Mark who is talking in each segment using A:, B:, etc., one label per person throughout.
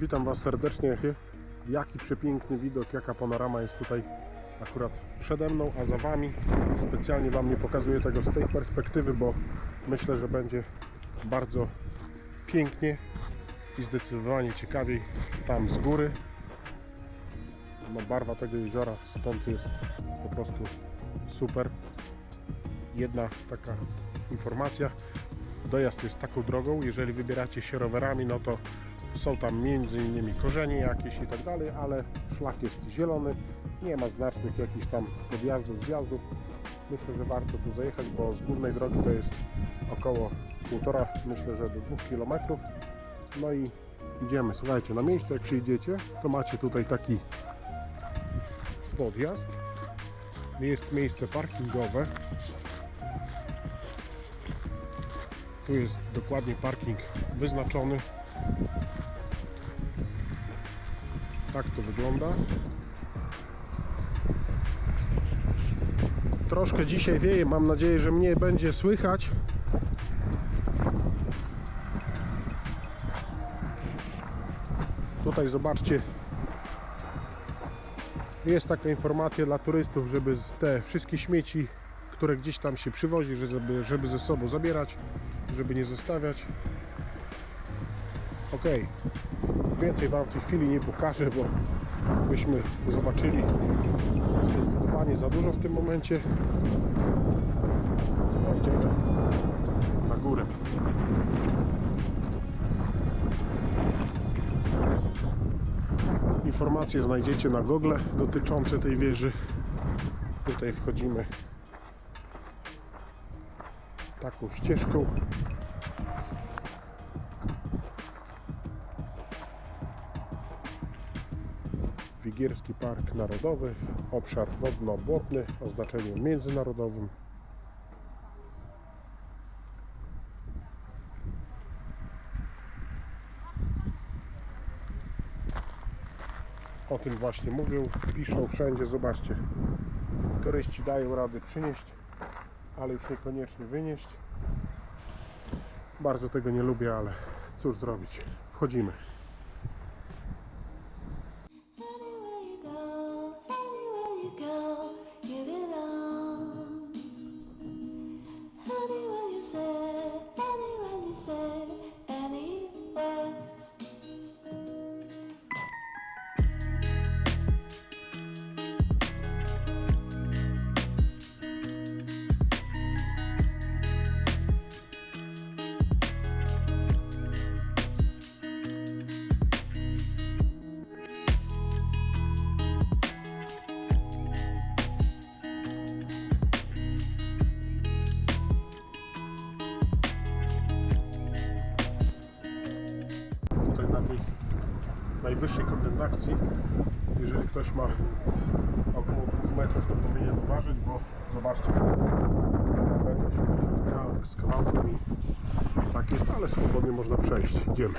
A: Witam Was serdecznie. Jaki przepiękny widok, jaka panorama jest tutaj akurat przede mną, a za Wami. Specjalnie Wam nie pokazuję tego z tej perspektywy, bo myślę, że będzie bardzo pięknie i zdecydowanie ciekawiej tam z góry. No, barwa tego jeziora stąd jest po prostu super. Jedna taka informacja. Dojazd jest taką drogą, jeżeli wybieracie się rowerami, no to są tam między innymi korzenie jakieś i tak dalej, ale szlak jest zielony, nie ma znacznych jakichś tam podjazdów, zjazdów. Myślę, że warto tu zajechać, bo z głównej drogi to jest około półtora, myślę, że do dwóch kilometrów. No i idziemy. Słuchajcie, na miejsce jak przyjdziecie, to macie tutaj taki podjazd. Jest miejsce parkingowe. Tu jest dokładnie parking wyznaczony. Tak to wygląda. Troszkę dzisiaj wieje, mam nadzieję, że mnie będzie słychać. Tutaj zobaczcie. Jest taka informacja dla turystów, żeby te wszystkie śmieci, które gdzieś tam się przywozi, żeby, żeby ze sobą zabierać, żeby nie zostawiać. Ok, więcej Wam w tej chwili nie pokażę, bo byśmy zobaczyli zdecydowanie za dużo w tym momencie. No idziemy na górę. Informacje znajdziecie na Google dotyczące tej wieży. Tutaj wchodzimy taką ścieżką. Wigierski Park Narodowy, obszar wodno-błotny o znaczeniu międzynarodowym. O tym właśnie mówią, piszą wszędzie, zobaczcie. Turyści dają rady przynieść, ale już niekoniecznie wynieść. Bardzo tego nie lubię, ale cóż zrobić. Wchodzimy. Najwyższej kondygnacji. Jeżeli ktoś ma około 2 metrów, to powinien uważać, bo zobaczcie, 1,80 m z kawałkiem i tak jest, ale swobodnie można przejść. Idziemy.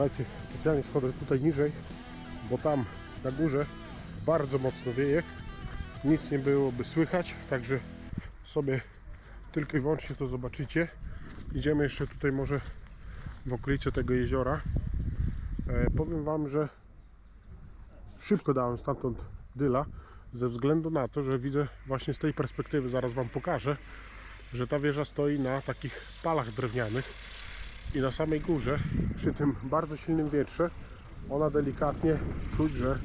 A: Słuchajcie, specjalnie schodzę tutaj niżej, bo tam na górze bardzo mocno wieje. Nic nie byłoby słychać, także sobie tylko i wyłącznie to zobaczycie. Idziemy jeszcze tutaj może w okolice tego jeziora. E, powiem Wam, że szybko dałem stamtąd dyla, ze względu na to, że widzę właśnie z tej perspektywy, zaraz Wam pokażę, że ta wieża stoi na takich palach drewnianych i na samej górze, przy tym bardzo silnym wietrze, ona delikatnie czuć, że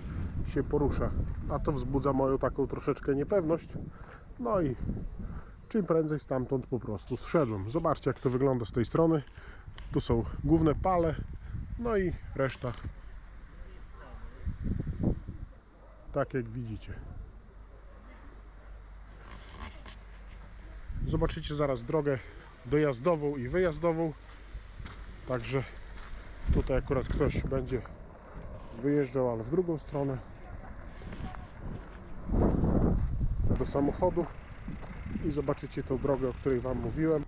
A: się porusza. A to wzbudza moją taką troszeczkę niepewność. No i czym prędzej stamtąd po prostu zszedłem. Zobaczcie jak to wygląda z tej strony. Tu są główne pale, no i reszta tak jak widzicie. Zobaczycie zaraz drogę dojazdową i wyjazdową. Także tutaj akurat ktoś będzie wyjeżdżał, ale w drugą stronę do samochodu i zobaczycie tą drogę, o której Wam mówiłem.